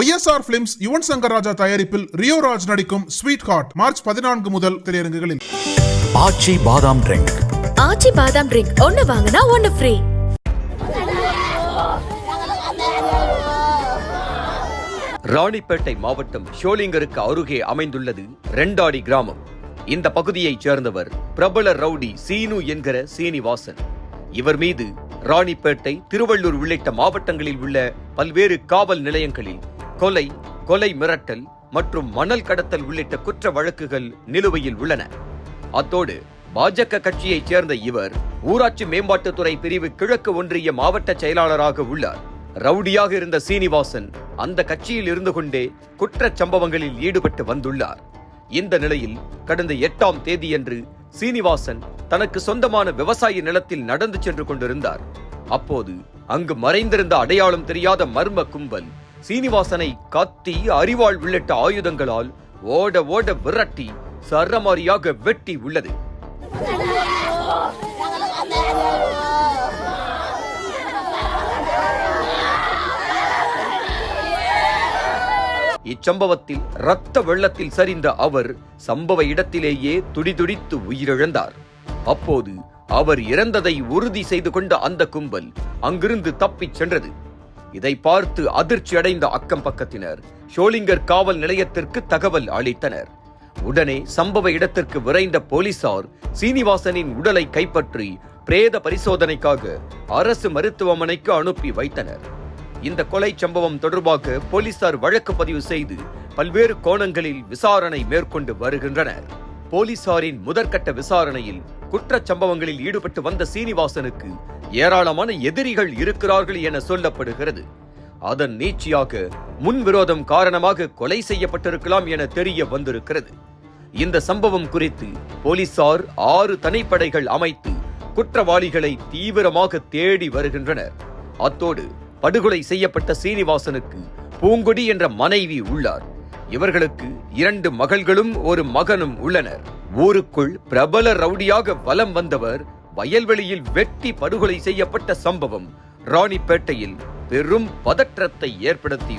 YSR films Yuvan Shankar Raja தயாரிப்பில் ரியோ ராஜ் நடிக்கும் sweet heart March பதினான்கு முதல் திரையரங்குகளில். ஆச்சி பாதாம் ட்ரிங்க். ஆச்சி பாதாம் ட்ரிங்க். ஒன்னு வாங்கினா ஒன்னு ஃப்ரீ ராணிப்பேட்டை மாவட்டம் ஷோலிங்கருக்கு அருகே அமைந்துள்ளது ரெண்டாடி கிராமம். இந்த பகுதியைச் சேர்ந்தவர் பிரபல ரவுடி சீனு என்கிற சீனிவாசன். இவர் மீது ராணிப்பேட்டை திருவள்ளூர் உள்ளிட்ட மாவட்டங்களில் உள்ள பல்வேறு காவல் நிலையங்களில் கொலை கொலை மிரட்டல் மற்றும் மணல் கடத்தல் உள்ளிட்ட குற்ற வழக்குகள் நிலுவையில் உள்ளன. அத்தோடு பாஜக கட்சியைச் சேர்ந்த இவர் ஊராட்சி மேம்பாட்டுத்துறை பிரிவு கிழக்கு ஒன்றிய மாவட்ட செயலாளராக உள்ளார். ரவுடியாக இருந்த சீனிவாசன் அந்த கட்சியில் இருந்து கொண்டே குற்றச் சம்பவங்களில் ஈடுபட்டு வந்துள்ளார். இந்த நிலையில் கடந்த எட்டாம் தேதியன்று சீனிவாசன் தனக்கு சொந்தமான விவசாய நிலத்தில் நடந்து சென்று கொண்டிருந்தார். அப்போது அங்கு மறைந்திருந்த அடையாளம் தெரியாத மர்ம கும்பல் சீனிவாசனை கத்தி அரிவாள் உள்ளிட்ட ஆயுதங்களால் ஓட ஓட விரட்டி சரமாரியாக வெட்டி உள்ளது. இச்சம்பவத்தில் இரத்த வெள்ளத்தில் சரிந்த அவர் சம்பவ இடத்திலேயே துடிதுடித்து உயிரிழந்தார். அப்போது அவர் இறந்ததை உறுதி செய்து கொண்ட அந்த கும்பல் அங்கிருந்து தப்பிச் சென்றது. இதை பார்த்து அதிர்ச்சி அடைந்த அக்கம் பக்கத்தினர் ஷோலிங்கர் காவல் நிலையத்திற்கு தகவல் அளித்தனர். உடனே சம்பவ இடத்திற்கு விரைந்த போலீசார் சீனிவாசனின் உடலை கைப்பற்றி பிரேத பரிசோதனைக்காக அரசு மருத்துவமனைக்கு அனுப்பி வைத்தனர். இந்த கொலை சம்பவம் தொடர்பாக போலீசார் வழக்கு பதிவு செய்து பல்வேறு கோணங்களில் விசாரணை மேற்கொண்டு வருகின்றனர். போலீசாரின் முதற்கட்ட விசாரணையில் குற்றச் சம்பவங்களில் ஈடுபட்டு வந்த சீனிவாசனுக்கு ஏராளமான எதிரிகள் இருக்கிறார்கள் என சொல்லப்படுகிறது. அதன் நீட்சியாக முன்விரோதம் காரணமாக கொலை செய்யப்பட்டிருக்கலாம் என தெரிய வந்திருக்கிறது. இந்த சம்பவம் குறித்து போலீசார் ஆறு தனிப்படைகள் அமைத்து குற்றவாளிகளை தீவிரமாக தேடி வருகின்றனர். அத்தோடு படுகொலை செய்யப்பட்ட சீனிவாசனுக்கு பூங்கொடி என்ற மனைவி உள்ளார். இவர்களுக்கு இரண்டு மகள்களும் ஒரு மகனும் உள்ளனர். ஊருக்குள் பிரபல ரவுடியாக வலம் வந்தவர் வயல்வெளியில் வெட்டி படுகொலை செய்யப்பட்ட சம்பவம் ராணிப்பேட்டையில் பெரும் பதற்றத்தை ஏற்படுத்தி